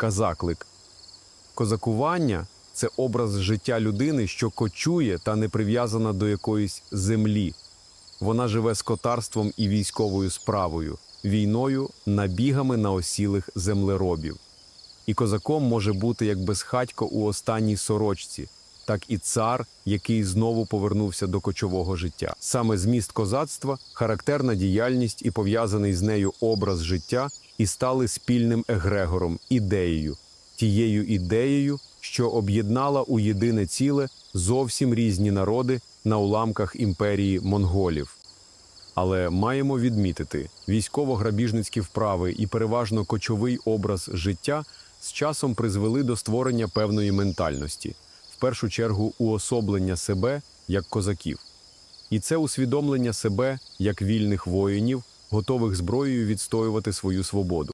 казаклик. Козакування це образ життя людини, що кочує та не прив'язана до якоїсь землі. Вона живе скотарством і військовою справою, війною, набігами на осілих землеробів. І козаком може бути як безхатько у останній сорочці, так і цар, який знову повернувся до кочового життя. Саме зміст козацтва, характерна діяльність і пов'язаний з нею образ життя і стали спільним егрегором, ідеєю, тією ідеєю, що об'єднала у єдине ціле зовсім різні народи на уламках імперії монголів. Але маємо відмітити, військово-грабіжницькі вправи і переважно кочовий образ життя з часом призвели до створення певної ментальності, першу чергу уособлення себе як козаків. І це усвідомлення себе як вільних воїнів, готових зброєю відстоювати свою свободу.